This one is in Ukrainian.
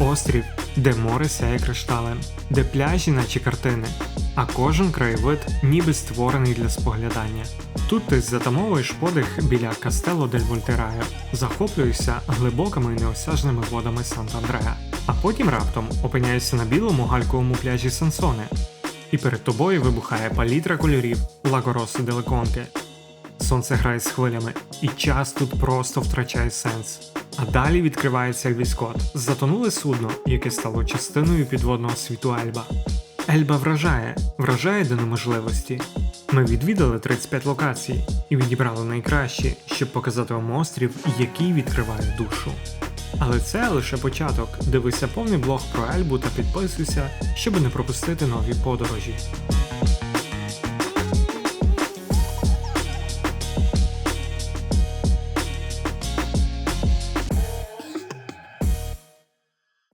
Острів, де море сяє кришталем, де пляжі, наче картини, а кожен краєвид ніби створений для споглядання. Тут ти затамовуєш подих біля Кастело дель Вольтераю, захоплюєшся глибокими і неосяжними водами Сант-Андреа, а потім раптом опиняєшся на білому гальковому пляжі Сансоне, і перед тобою вибухає палітра кольорів Лагороси Делеконте. Сонце грає з хвилями, і час тут просто втрачає сенс. А далі відкривається Ельвіскот, затонуле судно, яке стало частиною підводного світу Ельба. Ельба вражає, вражає до неможливості. Ми відвідали 35 локацій і відібрали найкращі, щоб показати вам острів, який відкриває душу. Але це лише початок. Дивися повний блог про Ельбу та підписуйся, щоб не пропустити нові подорожі.